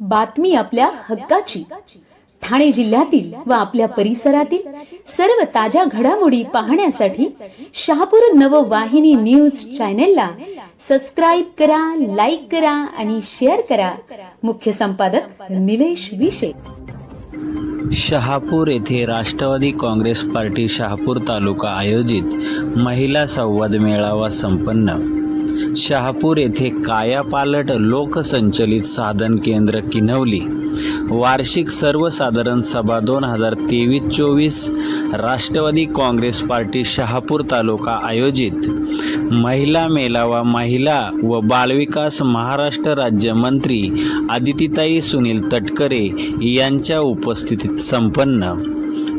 बातमी आपल्या हक्काची. ठाणे जिल्ह्यातील व आपल्या परिसरातील सर्व ताज्या घडामोडी पाहण्यासाठी शहापूर नववाहिनी न्यूज चॅनेलला सबस्क्राईब करा लाईक करा आणि शेअर करा. मुख्य संपादक निलेश विशे. शहापूर येथे राष्ट्रवादी काँग्रेस पार्टी शहापूर तालुका आयोजित महिला संवाद मेळावा संपन्न. शहापूर येथे कायापालट लोकसंचलित साधन केंद्र किनवली. वार्षिक सर्वसाधारण सभा दोन हजार तेवीस चोवीस राष्ट्रवादी काँग्रेस पार्टी शहापूर तालुका आयोजित. महिला मेलावा महिला व बालविकास महाराष्ट्र राज्यमंत्री आदितीताई सुनील तटकरे यांच्या उपस्थितीत संपन्न.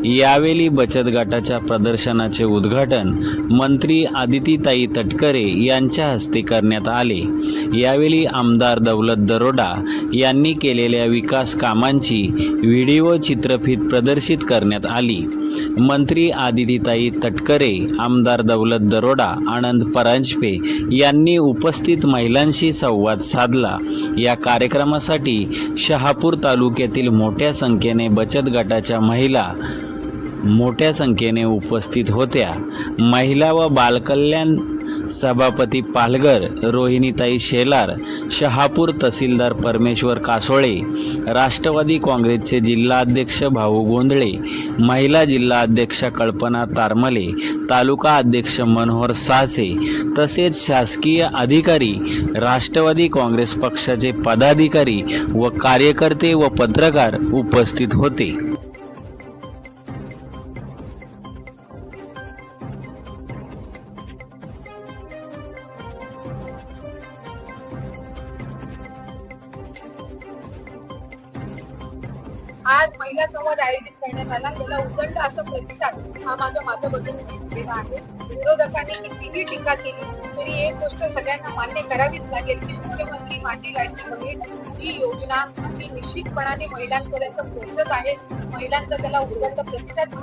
यावेळी बचत गटाच्या प्रदर्शनाचे उद्घाटन मंत्री आदितीताई तटकरे यांच्या हस्ते करण्यात आले. यावेळी आमदार दौलत दरोडा यांनी केलेल्या विकास कामांची व्हिडिओ चित्रफित प्रदर्शित करण्यात आली. मंत्री आदितीताई तटकरे आमदार दौलत दरोडा आनंद परांजपे यांनी उपस्थित महिलांशी संवाद साधला. या कार्यक्रमासाठी शहापूर तालुक्यातील मोठ्या संख्येने बचत गटाच्या महिला मोठ्या संख्येने उपस्थित होत्या. महिला व बालकल्याण सभापती पालघर रोहिणीताई शेलार शहापूर तहसीलदार परमेश्वर कासोळे राष्ट्रवादी काँग्रेसचे जिल्हाध्यक्ष भाऊ गोंधळे महिला जिल्हाध्यक्षा कल्पना तारमले तालुका अध्यक्ष मनोहर सासे तसेच शासकीय अधिकारी राष्ट्रवादी काँग्रेस पक्षाचे पदाधिकारी व कार्यकर्ते व पत्रकार उपस्थित होते. आज महिला संवाद आयोजित करण्यात आला. याला उदंड असा प्रतिसाद हा माझ्या माझ्या भगिनीने दिलेला आहे. विरोधकांनी कितीही टीका केली. तरी एक गोष्ट सगळ्यांना मान्य करावीच लागेल की मुख्यमंत्री माझी लाडकी बहीण ही योजना ही निश्चितपणाने महिलांपर्यंत पोहोचत आहे. महिलांचा त्याला उदंड प्रतिसाद